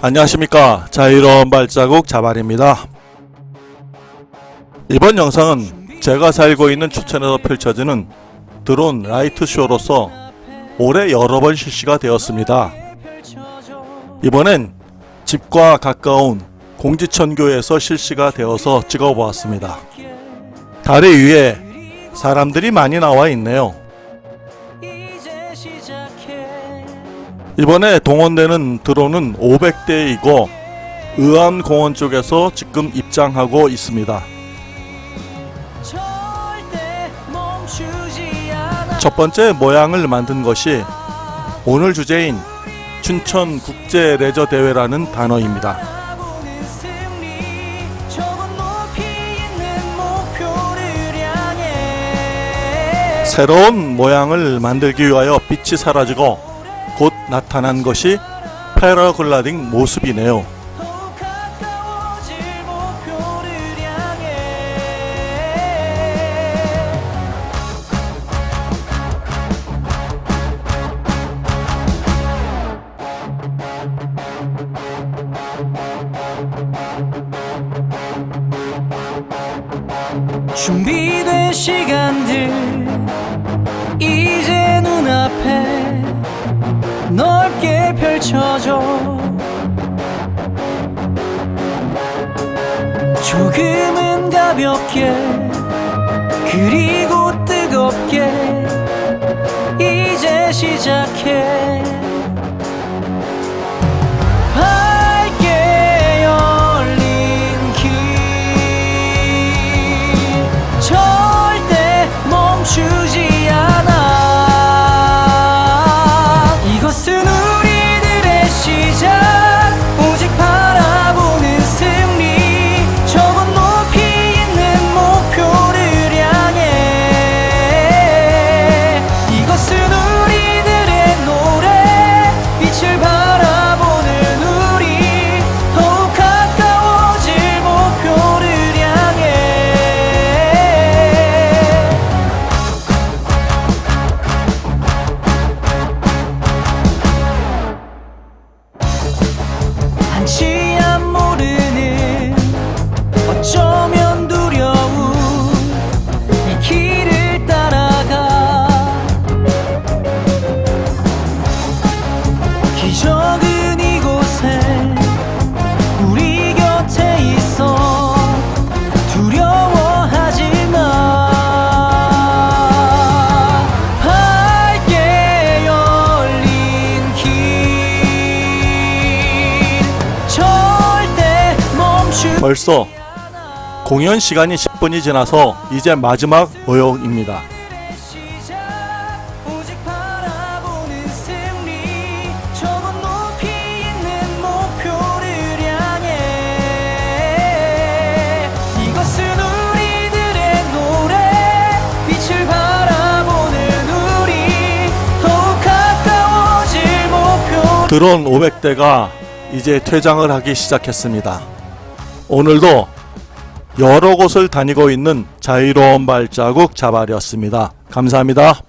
안녕하십니까 자유로운 발자국 자발입니다. 이번 영상은 제가 살고 있는 추천에서 펼쳐지는 드론 라이트 쇼로서 올해 여러 번 실시가 되었습니다. 이번엔 집과 가까운 공지천교에서 실시가 되어서 찍어보았습니다. 다리 위에 사람들이 많이 나와 있네요. 이번에 동원되는 드론은 500대이고 의암공원 쪽에서 지금 입장하고 있습니다. 첫 번째 모양을 만든 것이 오늘 주제인 춘천 국제 레저 대회라는 단어입니다. 새로운 모양을 만들기 위하여 빛이 사라지고 곧 나타난 것이 패러글라딩 모습이네요. 준비된 시간들 펼쳐져 조금은 가볍게 그리고 뜨겁게 이제 시작해 벌써 공연 시간이 10분이 지나서 이제 마지막 모형입니다. 드론 500대가 이제 퇴장을 하기 시작했습니다. 오늘도 여러 곳을 다니고 있는 자유로운 발자국 자발이었습니다. 감사합니다.